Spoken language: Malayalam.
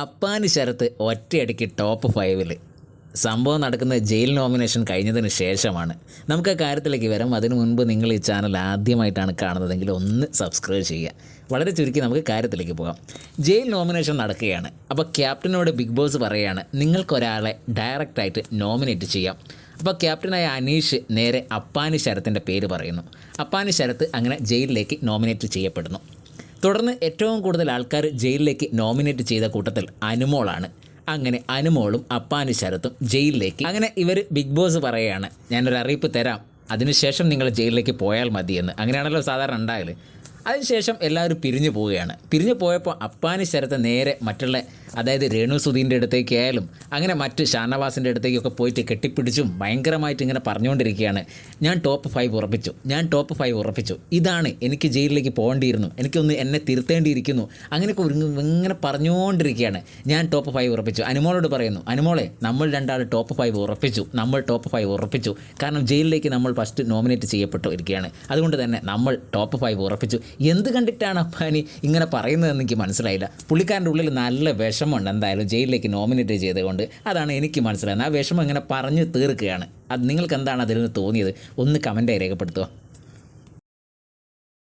അപ്പാനി ശരത്ത് ഒറ്റയടിക്ക് ടോപ്പ് ഫൈവിൽ സംഭവം നടക്കുന്ന ജയിൽ നോമിനേഷൻ കഴിഞ്ഞതിന് ശേഷമാണ്. നമുക്ക് ആ കാര്യത്തിലേക്ക് വരാം. അതിനു മുൻപ് നിങ്ങൾ ഈ ചാനൽ ആദ്യമായിട്ടാണ് കാണുന്നതെങ്കിൽ ഒന്ന് സബ്സ്ക്രൈബ് ചെയ്യുക. വളരെ ചുരുക്കി നമുക്ക് കാര്യത്തിലേക്ക് പോകാം. ജയിൽ നോമിനേഷൻ നടക്കുകയാണ്. അപ്പോൾ ക്യാപ്റ്റനോട് ബിഗ് ബോസ് പറയുകയാണ് നിങ്ങൾക്കൊരാളെ ഡയറക്റ്റായിട്ട് നോമിനേറ്റ് ചെയ്യാം. അപ്പോൾ ക്യാപ്റ്റനായ അനീഷ് നേരെ അപ്പാനി ശരത്തിന്റെ പേര് പറയുന്നു. അപ്പാനി ശരത്ത് അങ്ങനെ ജയിലിലേക്ക് നോമിനേറ്റ് ചെയ്യപ്പെടുന്നു. തുടർന്ന് ഏറ്റവും കൂടുതൽ ആൾക്കാർ ജയിലിലേക്ക് നോമിനേറ്റ് ചെയ്ത കൂട്ടത്തിൽ അനുമോളാണ്. അങ്ങനെ അനുമോളും അപ്പാനി ശരത്തും ജയിലിലേക്ക്. അങ്ങനെ ഇവർ ബിഗ് ബോസ് പറയുകയാണ് ഞാനൊരു അറിയിപ്പ് തരാം. അതിനുശേഷം നിങ്ങൾ ജയിലിലേക്ക് പോയാൽ മതിയെന്ന്. അങ്ങനെയാണല്ലോ സാധാരണ ഉണ്ടാകൽ അതിനുശേഷം എല്ലാവരും പിരിഞ്ഞു പോവുകയാണ്. പിരിഞ്ഞു പോയപ്പോൾ അപ്പാനി ശരത്ത് നേരെ മറ്റുള്ള അതായത് രേണു സുധീന്റെ അടുത്തേക്ക് ആയാലും അങ്ങനെ മറ്റ് ഷാനവാസിന്റെ അടുത്തേക്കൊക്കെ പോയിട്ട് കെട്ടിപ്പിടിച്ചും ഭയങ്കരമായിട്ട് ഇങ്ങനെ പറഞ്ഞുകൊണ്ടിരിക്കുകയാണ്. ഞാൻ ടോപ്പ് ഫൈവ് ഉറപ്പിച്ചു. ഞാൻ ടോപ്പ് ഫൈവ് ഉറപ്പിച്ചു. ഇതാണ് എനിക്ക് ജയിലിലേക്ക് പോകേണ്ടിയിരുന്നു. എനിക്കൊന്ന് എന്നെ തിരുത്തേണ്ടിയിരിക്കുന്നു. അങ്ങനെയൊക്കെ ഇങ്ങനെ പറഞ്ഞുകൊണ്ടിരിക്കുകയാണ്. ഞാൻ ടോപ്പ് ഫൈവ് ഉറപ്പിച്ചു. അനുമോളോട് പറയുന്നു അനുമോളെ നമ്മൾ രണ്ടാൾ ടോപ്പ് ഫൈവ് ഉറപ്പിച്ചു. നമ്മൾ ടോപ്പ് ഫൈവ് ഉറപ്പിച്ചു. കാരണം ജയിലിലേക്ക് നമ്മൾ ഫസ്റ്റ് നോമിനേറ്റ് ചെയ്യപ്പെട്ടു ഇരിക്കുകയാണ് അതുകൊണ്ട് തന്നെ നമ്മൾ ടോപ്പ് ഫൈവ് ഉറപ്പിച്ചു. എന്ത് കണ്ടിട്ടാണ് അപ്പാനി ഇങ്ങനെ പറയുന്നതെന്ന് എനിക്ക് മനസ്സിലായില്ല. പുള്ളിക്കാരന്റെ ഉള്ളിൽ നല്ല വിഷമമുണ്ട്. എന്തായാലും ജയിലിലേക്ക് നോമിനേറ്റ് ചെയ്തുകൊണ്ട് അതാണ് എനിക്ക് മനസ്സിലായത് ആ വിഷമം ഇങ്ങനെ പറഞ്ഞു തീർക്കുകയാണ്. അത് നിങ്ങൾക്ക് എന്താണ് അതിൽ നിന്ന് തോന്നിയത്? ഒന്ന് കമന്റായി രേഖപ്പെടുത്തുക.